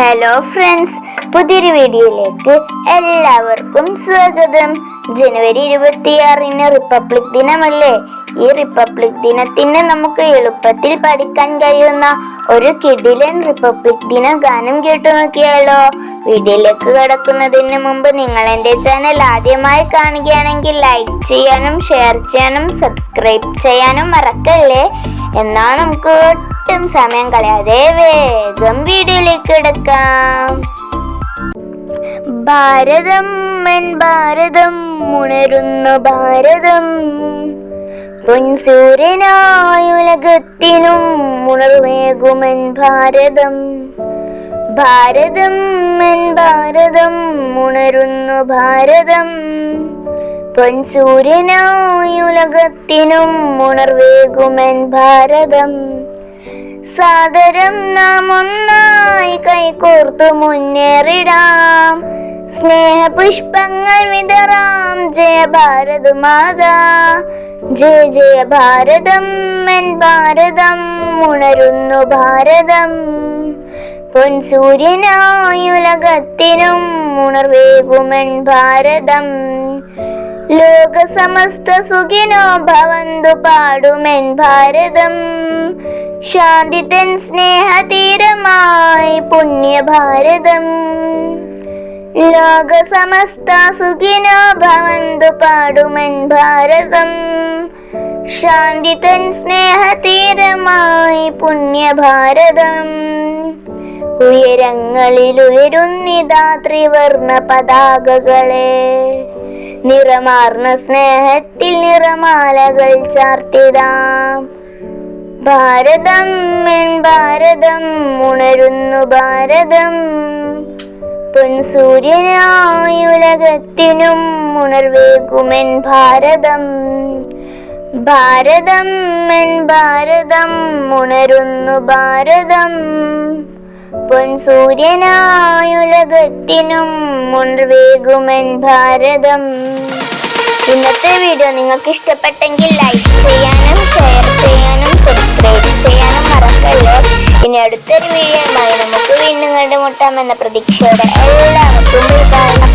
Hello friends പുതിയൊരു വീഡിയോയിലേക്ക് എല്ലാവർക്കും സ്വാഗതം. ജനുവരി ഇരുപത്തിയാറിന് റിപ്പബ്ലിക് ദിനമല്ലേ? ഈ റിപ്പബ്ലിക് ദിനത്തിന് നമുക്ക് എളുപ്പത്തിൽ പഠിക്കാൻ കഴിയുന്ന ഒരു കിടിലൻ റിപ്പബ്ലിക് ദിന ഗാനം കേട്ടു നോക്കിയാലോ. വീഡിയോയിലേക്ക് കടക്കുന്നതിന് മുമ്പ് നിങ്ങൾ എന്റെ ചാനൽ ആദ്യമായി കാണുകയാണെങ്കിൽ ലൈക്ക് ചെയ്യാനും ഷെയർ ചെയ്യാനും സബ്സ്ക്രൈബ് ചെയ്യാനും മറക്കല്ലേ? എന്നാ നമുക്ക് ഒട്ടും സമയം കളയാതെ വേഗം വീഡിയോയിലേക്ക് കിടക്കാം. ഭാരതം ഭാരതം ഉണരുന്നു ഭാരതം. പൊൻസൂര്യനായുലകത്തിനും ഉണർവേകുമൻ ഭാരതം. ഭാരതം എൻ ഭാരതം ഉണരുന്നു ഭാരതം. പൊൻസൂര്യനായുലകത്തിനും ഉണർവേകുമൻ ഭാരതം. സാദരം നാം ഒന്നായി കൈകോർത്തു മുന്നേറിടാം. സ്നേഹപുഷ്പങ്ങൾ വിതറാം. ജയ ഭാരത് മാതാ. ജയ ജയ ഭാരതം എൻ ഭാരതം. ഉണരുന്നു ഭാരതം. പൊൻസൂര്യനായുലകത്തിനും ഉണർവേകുമൻ ഭാരതം. ലോക സമസ്ത സുഖിനോ ഭവന്തു പാടുമെൻ ഭാരതം. ശാന്തി തൻ സ്നേഹതീരമായി പുണ്യ ഭാരതം ലോക സമസ്ത സുഖിനോ ഭവന്തു പാടുമെൻ ഭാരതം. ശാന്തി തൻ സ്നേഹതീരമായി പുണ്യ ഭാരതം ഉയരങ്ങളിൽ ഉയരുന്നിതാ ത്രിവർണ പതാകകളെ. നിറമാർന്ന സ്നേഹത്തിൽ നിറമാലകൾ ചാർത്തിടാം. ഭാരതം എൻ ഭാരതം ഉണരുന്നു ഭാരതം. പൊൻസൂര്യനായുലകത്തിനും ഉണർവേകുമെൻ ഭാരതം. ഭാരതം എൻ ഭാരതം ഉണരുന്നു ഭാരതം. പൊൻസൂര്യനായുലകത്തിനും മുൻവേകുമൻ ഭാരതം. ഇന്നത്തെ വീഡിയോ നിങ്ങൾക്ക് ഇഷ്ടപ്പെട്ടെങ്കിൽ ലൈക്ക് ചെയ്യാനും ഷെയർ ചെയ്യാനും സബ്സ്ക്രൈബ് ചെയ്യാനും മറക്കല്ലേ? ഇനി അടുത്തൊരു വീഡിയോ ആയി നമുക്ക് വീണ്ടും കണ്ടുമുട്ടാമെന്ന പ്രതീക്ഷയോടെ എല്ലാവർക്കും കാരണം